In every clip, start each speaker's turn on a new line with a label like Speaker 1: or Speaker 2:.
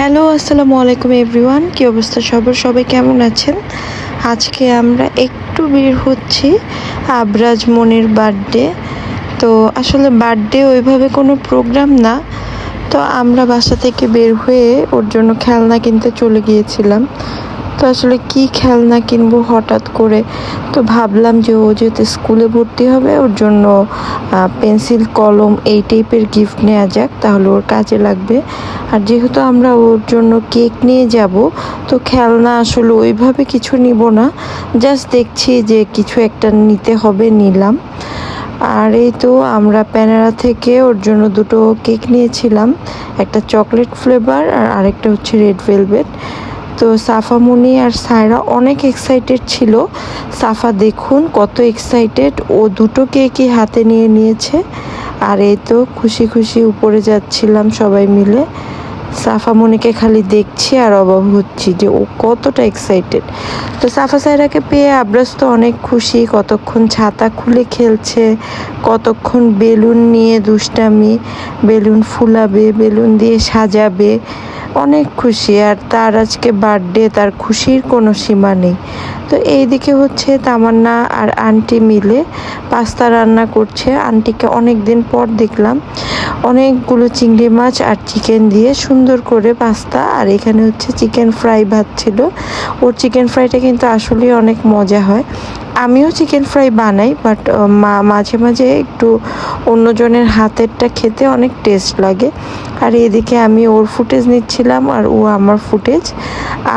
Speaker 1: Hello, আসসালামু আলাইকুম everyone. কী অবস্থা সবার? সবাই কেমন আছেন? আজকে আমরা একটু বের হচ্ছি আবরাজ মনির বার্থডে। তো আসলে বার্থডে ওইভাবে কোনো প্রোগ্রাম না। তো আমরা বাসা থেকে বের হয়ে ওর জন্য খেলনা কিনতে চলে গিয়েছিলাম। তো আসলে কি খেলনা কিনবো হঠাৎ করে? তো ভাবলাম যে ও যেহেতু স্কুলে ভর্তি হবে, ওর জন্য পেন্সিল, কলম এই টাইপের গিফট নেওয়া যাক, তাহলে ওর কাজে লাগবে। আর যেহেতু আমরা ওর জন্য কেক নিয়ে যাব, তো খেলনা আসলে ওইভাবে কিছু নিব না জাস্ট দেখছি যে কিছু একটা নিতে হবে নিলাম। আর এই তো আমরা প্যানেরা থেকে ওর জন্য দুটো কেক নিয়েছিলাম, একটা চকলেট ফ্লেভার আর আরেকটা হচ্ছে রেড ভেলভেট। তো সাফামুনি আর সায়রা অনেক এক্সাইটেড ছিল। সাফা দেখুন কত এক্সাইটেড ও দুটো কেকই হাতে নিয়ে নিয়েছে। আর এই তো খুশি খুশি উপরে যাচ্ছিলাম সবাই মিলে। সাফামণিকে খালি দেখছি আর অবাক হচ্ছি যে ও কতটা এক্সাইটেড তো সাফা সাইরাকে পেয়ে আব্রাস তো অনেক খুশি। কতক্ষণ ছাতা খুলে খেলছে, কতক্ষণ বেলুন নিয়ে দুষ্টামি, বেলুন ফুলাবে, বেলুন দিয়ে সাজাবে। অনেক খুশি আর তার আজকে বার্থডে তার খুশির কোনো সীমা নেই। তো এইদিকে হচ্ছে তামান্না আর আন্টি মিলে পাস্তা রান্না করছে। আন্টিকে অনেক দিন পর দেখলাম। অনেকগুলো চিংড়ি মাছ আর চিকেন দিয়ে সুন্দর করে পাস্তা। আর এখানে হচ্ছে চিকেন ফ্রাই ভাত ছিল। ওর চিকেন ফ্রাইটা কিন্তু আসলেই অনেক মজা হয়। আমিও চিকেন ফ্রাই বানাই বাট মা, মাঝে মাঝে একটু অন্যজনের হাতেরটা খেতে অনেক টেস্ট লাগে। আর এদিকে আমি ওর ফুটেজ নিচ্ছিলাম আর ও আমার ফুটেজ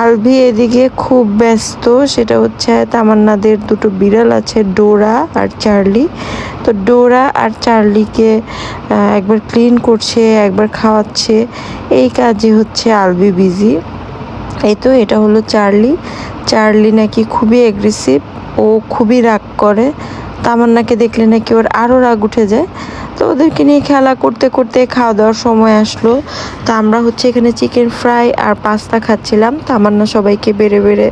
Speaker 1: আলভি এদিকে খুব ব্যস্ত, সেটা হচ্ছে তামান্নাদের দুটো বিড়াল আছে, ডোরা আর চার্লি। তো ডোরা আর চার্লিকে একবার ক্লিন করছে, একবার খাওয়াচ্ছে। এই কাজে হচ্ছে আলভি বিজি এই তো, এটা হলো চার্লি। চার্লি নাকি খুবই অ্যাগ্রেসিভ ও খুবই রাগ করে। তামান্নাকে দেখলে নাকি ওর আরও রাগ উঠে যায়। তো ওদেরকে নিয়ে খেলা করতে করতে খাওয়া দাওয়ার সময় আসলো। তো আমরা হচ্ছে এখানে চিকেন ফ্রাই আর পাস্তা খাচ্ছিলাম। তামান্না সবাইকে বেড়ে বেড়ে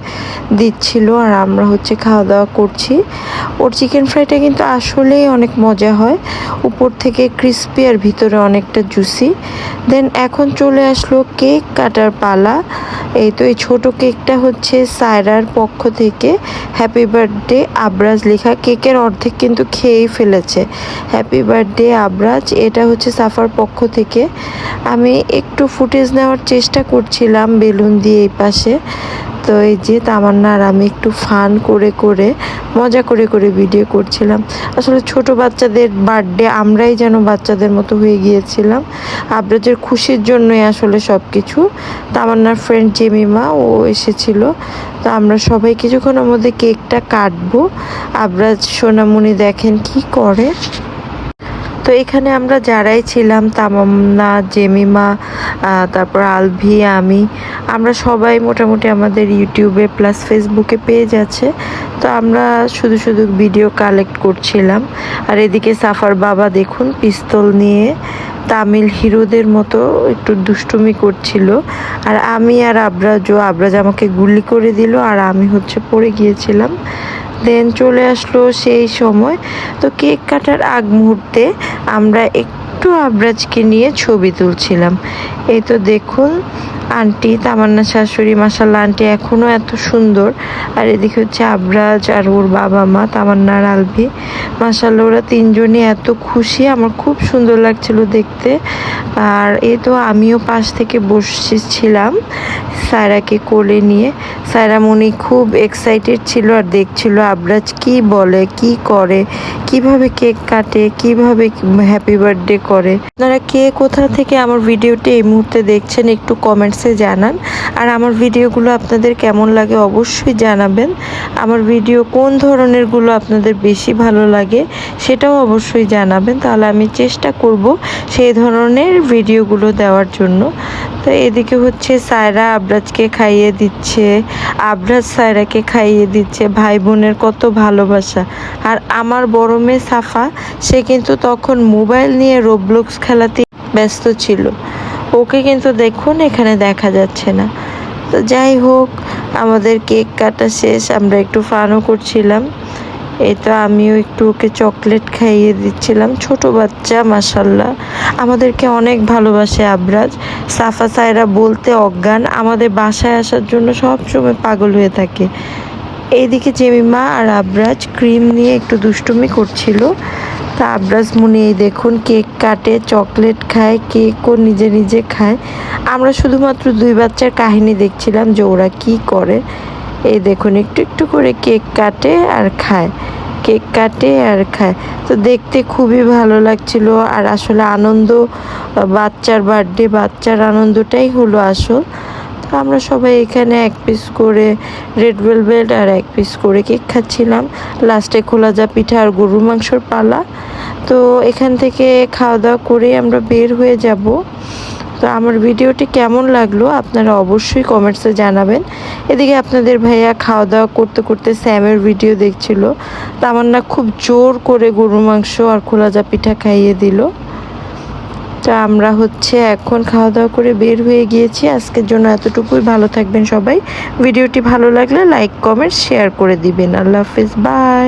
Speaker 1: দিচ্ছিল আর আমরা হচ্ছে খাওয়া দাওয়া করছি। ওর চিকেন ফ্রাইটা কিন্তু আসলেই অনেক মজা হয়। উপর থেকে ক্রিস্পি আর ভিতরে অনেকটা জুসি দেন এখন চলে আসলো কেক কাটার পালা। এই তো এই ছোট কেকটা হচ্ছে সায়রার পক্ষ থেকে। হ্যাপি বার্থডে আবরাজ লেখা। কেকের অর্ধেক কিন্তু খেয়েই ফেলেছে। হ্যাপি বার্থডে আবরাজ, এটা হচ্ছে সাফার পক্ষ থেকে। আমি একটু ফুটেজ নেওয়ার চেষ্টা করছিলাম বেলুন দিয়ে এই পাশে। তো এই যে তামান্না আর আমি একটু ফান করে করে, মজা করে করে ভিডিও করছিলাম। আসলে ছোট বাচ্চাদের বার্থডে আমরাই যেন বাচ্চাদের মতো হয়ে গিয়েছিলাম। আবরাজের খুশির জন্যই আসলে সব কিছু তামান্নার ফ্রেন্ড জেমিমা, ও এসেছিল। তো আমরা সবাই কিছুক্ষণের মধ্যে কেকটা কাটবো। আবরাজ, সোনামণি দেখেন কি করে। তো এখানে আমরা যারাই ছিলাম, তামান্না, জেমিমা তারপর আলভি, আমি, আমরা সবাই মোটামুটি আমাদের ইউটিউবে প্লাস ফেসবুকে পেয়ে যাচ্ছে। তো আমরা শুধু শুধু ভিডিও কালেক্ট করছিলাম। আর এদিকে সাফার বাবা দেখুন, পিস্তল নিয়ে তামিল হিরোদের মতো একটু দুষ্টুমি করছিল। আর আমি আর আবরাজ আমাকে গুলি করে দিল আর আমি হচ্ছে পড়ে গিয়েছিলাম। দেন চলে আসলো সেই সময়। তো কেক কাটার আগ মুহূর্তে আমরা একটু আবরাজকে নিয়ে ছবি তুলছিলাম। এই তো দেখুন, আন্টি, তামান্না শাশুড়ি মাসাল্লাহ আন্টি এখনও এত সুন্দর। আর এদিকে হচ্ছে আবরাজ আর ওর বাবা মা, তামান্না আর আলভি। মাসাল্লাহ ওরা তিনজনই এত খুশি, আমার খুব সুন্দর লাগছিল দেখতে। আর এই তো আমিও পাশ থেকে বসেছিলাম সায়রাকে কোলে নিয়ে। সায়রা মনি খুব এক্সাইটেড ছিল আর দেখছিল আবরাজ কি বলে, কি করে, কীভাবে কেক কাটে, কীভাবে হ্যাপি বার্থডে করে। আপনারা কে কোথা থেকে আমার ভিডিওটি এই মুহূর্তে দেখছেন একটু কমেন্টসে জানান। আর আমার ভিডিওগুলো আপনাদের কেমন লাগে অবশ্যই জানাবেন। আমার ভিডিও কোন ধরনেরগুলো আপনাদের বেশি ভালো লাগে সেটাও অবশ্যই জানাবেন। তাহলে আমি চেষ্টা করব সেই ধরনের ভিডিওগুলো দেওয়ার জন্য। তো এদিকে হচ্ছে সায়রা আবরাজকে খাইয়ে দিচ্ছে। আবরাজ সায়রাকে খাইয়ে দিচ্ছে। ভাই বোনের কত ভালোবাসা। আর আমার বড় মেয়ে সাফা, সে কিন্তু তখন মোবাইল নিয়ে রোবলক্স খেলাতে ব্যস্ত ছিল। ওকে কিন্তু দেখুন, এখানে দেখা যাচ্ছে না। তো যাই হোক, আমাদের কেক কাটা শেষ। আমরা একটু ফানও করছিলাম। তো আমিও একটু ওকে চকলেট খাইয়ে দিচ্ছিলাম। ছোট বাচ্চা মাসাল্লাহ আমাদেরকে অনেক ভালোবাসে আবরাজ। সাফা সায়রা বলতে অজ্ঞান। আমাদের বাসায় আসার জন্য সবসময় পাগল হয়ে থাকে। এইদিকে জেমিমা আর আবরাজ ক্রিম নিয়ে একটু দুষ্টুমি করছিল। তা আবরাজ মুনি এই দেখুন, কেক কাটে, চকলেট খায়, কেকও নিজে নিজে খায়। আমরা শুধুমাত্র দুই বাচ্চার কাহিনী দেখছিলাম যে ওরা কি করে। এই দেখুন, একটু একটু করে কেক কাটে আর খায়। কেক কাটে আর খায়। তো দেখতে খুবই ভালো লাগছিল। আর আসলে আনন্দ, বাচ্চার বার্থডে, বাচ্চার আনন্দটাই হলো আসল। তো আমরা সবাই এখানে এক পিস করে রেড ভেলভেট আর এক পিস করে কেক খাচ্ছিলাম। লাস্টে খোলা যা পিঠা আর গরুর মাংসর পালা। তো এখান থেকে খাওয়া দাওয়া করে আমরা বের হয়ে যাব। তো আমার ভিডিওটি কেমন লাগল আপনারা অবশ্যই কমেন্টসে জানাবেন। এদিকে আপনাদের ভাইয়া খাওয়া দাওয়া করতে করতে স্যামের ভিডিও দেখছিল। তা আমার না খুব জোর করে গরুর মাংস আর খোলা যা পিঠা খাইয়ে দিল। তা আমরা হচ্ছে এখন খাওয়া দাওয়া করে বের হয়ে গিয়েছি। আজকের জন্য এতটুকুই। ভালো থাকবেন সবাই। ভিডিওটি ভালো লাগলে লাইক কমেন্ট শেয়ার করে দিবেন। আল্লাহ হাফিজ। বাই